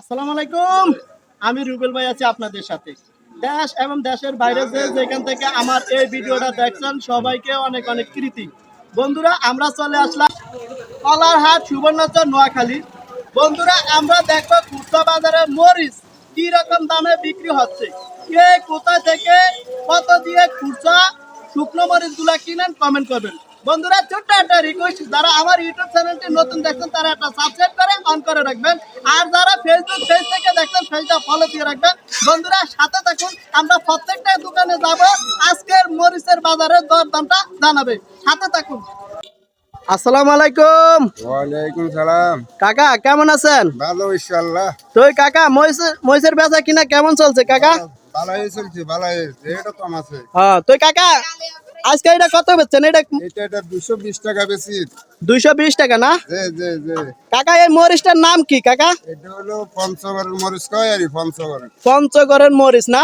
আসসালামু আলাইকুম। আমি রুবেল ভাই আছি আপনাদের সাথে। দেশ এবং দেশের বাইরে যে যেখান থেকে আমার এই ভিডিওটা দেখছেন, সবাইকে অনেক অনেক কৃতি বন্ধুরা, আমরা চলে আসলাম কলারহাট সুবর্ণচর নোয়াখালী। বন্ধুরা, আমরা দেখব খুচরা বাজারে মরিচ কি রকম দামে বিক্রি হচ্ছে? কে কোথা থেকে কত দিয়ে খুচরা শুকনো মরিচগুলা কিনেন কমেন্ট করবেন। বন্ধুরা ছোট্ট একটা রিকোয়েস্ট যারা আমার ইউটিউব চ্যানেলটি নতুন দেখছেন তারা একটা সাবস্ক্রাইব করে অন করে রাখবেন। আর যারা ফেসবুক পেজ থেকে দেখছেন পেজটা ফলো দিয়ে রাখবেন। বন্ধুরা সাথে থাকুন আমরা প্রত্যেকটা দোকানে যাব। আজকের মরিচের বাজারের দর দামটা জানাবে। সাথে থাকুন। আসসালামু আলাইকুম। ওয়ালাইকুম সালাম। কাকা কেমন আছেন? ভালো ইনশাল্লাহ তো কাকা মহিষের মহিষের বেচা কিনা কেমন চলছে কাকা? ভালোই চলছে ভালোই রেটও কম আছে। হ্যাঁ তো কাকা আজকে এটা কত বেচছেন? এটা এটা এটা দুশো বিশ টাকা বেশি। দুইশো বিশ টাকা না? যে যে যে কাকা এই মরিচটার নাম কি কাকা? এটা হলো পঞ্চগড়ের মরিচ কয় আর পঞ্চগড়ের। পঞ্চগড়ের মরিচ না?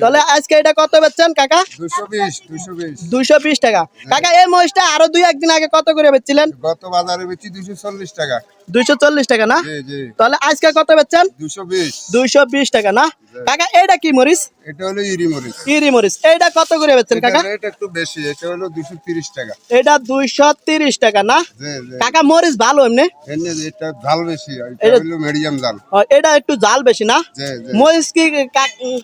তাহলে আজকে এটা কত বেচছেন কাকা? দুশো বিশ দুশো বিশ। দুইশো বিশ টাকা। কাকা এই মরিচটা আরও দুই একদিন আগে কত করে বেচছিলেন? গত বাজারে বেচি দুশো চল্লিশ টাকা। দুইশো চল্লিশ টাকা না? জি জি। তাহলে আজকে কত বেচছেন? দুশো বিশ। দুইশো বিশ টাকা না? কাকা এইটা কি মরিচ? এটা হলো ইরি মরিচ। ইরি মরিচ। এইটা কত করে বেচছেন কাকা? রেট একটু বেশি। এটা হলো দুশো তিরিশ টাকা। এটা দুইশো তিরিশ টাকা না? কাকা মরিচ ভালো এমনি? এমনি এটা ঝাল বেশি এটা এটা- হলো মিডিয়াম ঝাল। এটা একটু জাল বেশি না? মরিচ কি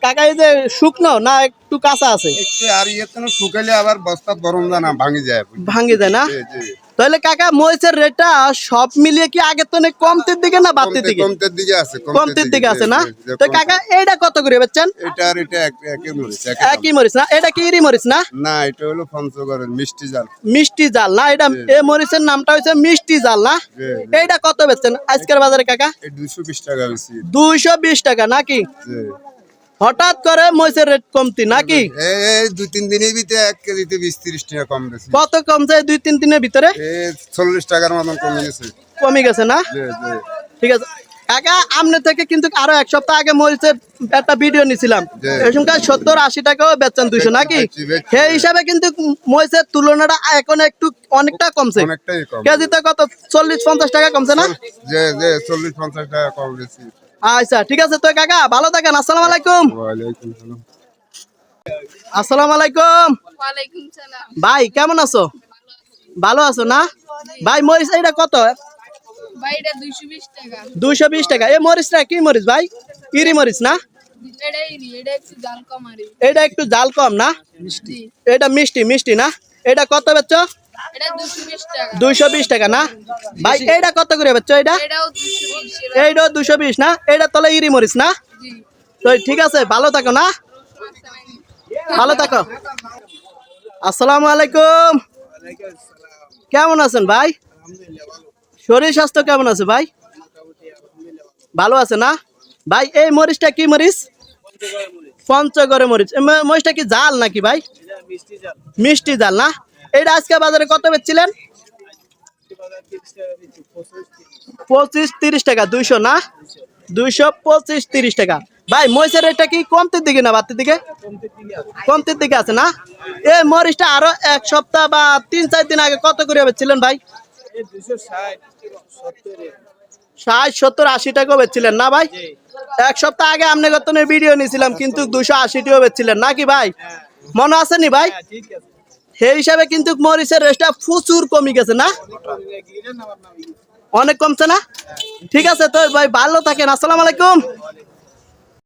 কাকা এই যে শুকনো না একটু কাঁচা আছে? একটু আর ইয়ে তো শুকাইলে আবার বস্তা গরম জানা ভাঙি যায়। ভাঙে যায় না? জি জি। তাহলে কাকা মরিচের রেটটা সব মিলিয়ে কি আগের তো কমতির দিকে না বাড়তির দিকে? কমতের দিকে আছে কমতির দিকে আছে না? তো কাকা এইটা কত করে বেচছেন? এটা আর এটা এক- একই মরিচ একই মরিচ না? এটা কি ইরি মরিচ না? না এটা হলো পঞ্চগড়ের মিষ্টি জাল। মিষ্টি জাল না? এটা এই মরিচের নামটা হচ্ছে মিষ্টি জাল না? এইটা কত বেচছেন আজকের বাজারে কাকা? এই দুশো বিশ টাকা বেশি। দুইশো বিশ টাকা নাকি? জি। হঠাৎ করে মরিচের রেট কমতি নাকি? এই দুই তিন দিনের ভিতরে এক কেজিতে বিশ তিরিশ টাকা কম বেশি। কত কমছে দুই তিন দিনের ভিতরে? চল্লিশ টাকার মতন কমে গেছে। কমে গেছে না? ঠিক আছে। কাকা আমনে থেকে কিন্তু আরও এক সপ্তাহ আগে মরিচের একটা ভিডিও নিছিলাম। এখনকার সত্তর আশি টাকাও বেচছেন দুইশো নাকি। সেই হিসাবে কিন্তু মরিচের তুলনাটা এখন একটু অনেকটা কমছে। কেজিতে কত? চল্লিশ পঞ্চাশ টাকা কমছে না? চল্লিশ পঞ্চাশ টাকা কম বেশি। আচ্ছা ঠিক আছে তো কাকা ভালো থাকেন আসসালামু আলাইকুম। আসসালামু আলাইকুম। ভাই কেমন আছো? ভালো আছো না? ভাই মরিচ এটা কত? এটা দুইশো বিশ টাকা। দুইশো বিশ টাকা। এই মরিচটা কি মরিচ ভাই? ইরি মরিচ না? এটা একটু জাল কম না। এটা মিষ্টি মিষ্টি না? এটা কত বেচছ দুইশো বিশ টাকা। না? ভাই এইটা কত করে দুশো বিশ এইটাও দুশো বিশ না? এটা তলে ইরি মরিচ না? তো ঠিক আছে ভালো থাকো না? ভালো থাকো। আসসালামু আলাইকুম। কেমন আছেন ভাই? শরীর স্বাস্থ্য কেমন আছে ভাই? ভালো আছে না? ভাই এই মরিচটা কি মরিচ? পঞ্চগড়ে মরিচ। মরিচটা কি জাল নাকি ভাই? মিষ্টি জাল না? এটা আজকে বাজারে কত বেচছিলেন? পঁচিশ তিরিশ টাকা, দুইশো না? দুইশো পঁচিশ তিরিশ টাকা। ভাই মরিচের রেটটা কি কমতির দিকে না বাড়তির দিকে? কমতির দিকে আছে না? এই মরিচটা আরও এক সপ্তাহ বা তিন চার দিন আগে কত করে বেচছিলেন ভাই? ষাট, সত্তর, আশি টাকাও বেচছিলেন না ভাই? এক সপ্তাহ আগে আপনি ভিডিও নিয়েছিলাম, কিন্তু দুশো আশিটিও বেচছিলেন। নাকি ভাই? মনে আছে নি ভাই? সেই হিসাবে কিন্তু মরিচের রেটটা প্রচুর কমে গেছে না? অনেক কমছে না? ঠিক আছে, তো ভাই ভালো থাকেন, আসসালাম আলাইকুম।